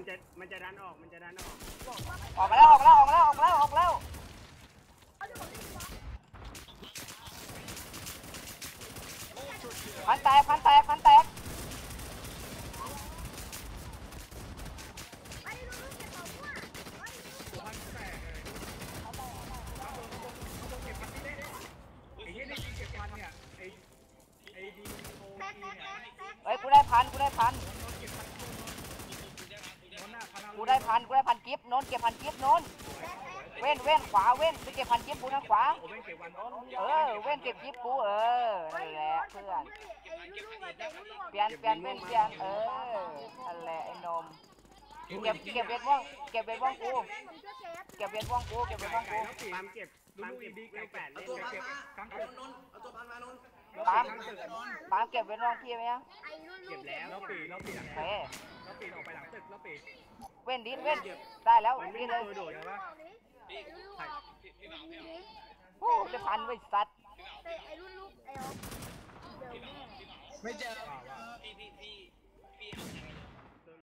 มันจะมันจะดันออกมันจะดันออกออกมาแล้วออกมาแล้วออกมาแล้วออกมาแล้วออกมาแล้วพันแตกพันแตกพันแตกไอ้เหี้ยนี่เก็บพันเนี่ยไอ้ไอ้ดีโอทีเนี่ยเฮ้ยกูได้พันกูได้พัน โดนหน้า พันกูได้พันกูได้พันกิฟต์โน้นเก็บพันกิฟต์โน้นเว้นเว้นขวาเว้นไปเก็บพันกิฟต์กูนะขวาเออเว้นเก็บกิฟต์กูเออนั่นแหละเพื่อนเปลี่ยนเปลี่ยนเว้นเปลี่ยนเออนั่นแหละไอ้นมเก็บเก็บเบ็ดม่วงเก็บเบ็ดม่วงกูเก็บเบ็ดม่วงกูเก็บเบ็ดม่วงกูปามเก็บปามเก็บเลขแปดเล่นวเลพัขนเก็บนนเอาตัวพันมานนปามปามเก็บเบ็ดม่วงพี่ไหมยังเก็บแล้วแล้วปีแล้วปีหลังเฮ้แล้วปีออกไปหลังตึกแล้วปี เว้นดินเว้นได้แล้วมันไม่นี่มีเลยตัวโดดแล้ววะโอ้จะพันไว้สัตว์ไม่เจอป่าวว่าพี่พี่พี่พี่เอาจากไหน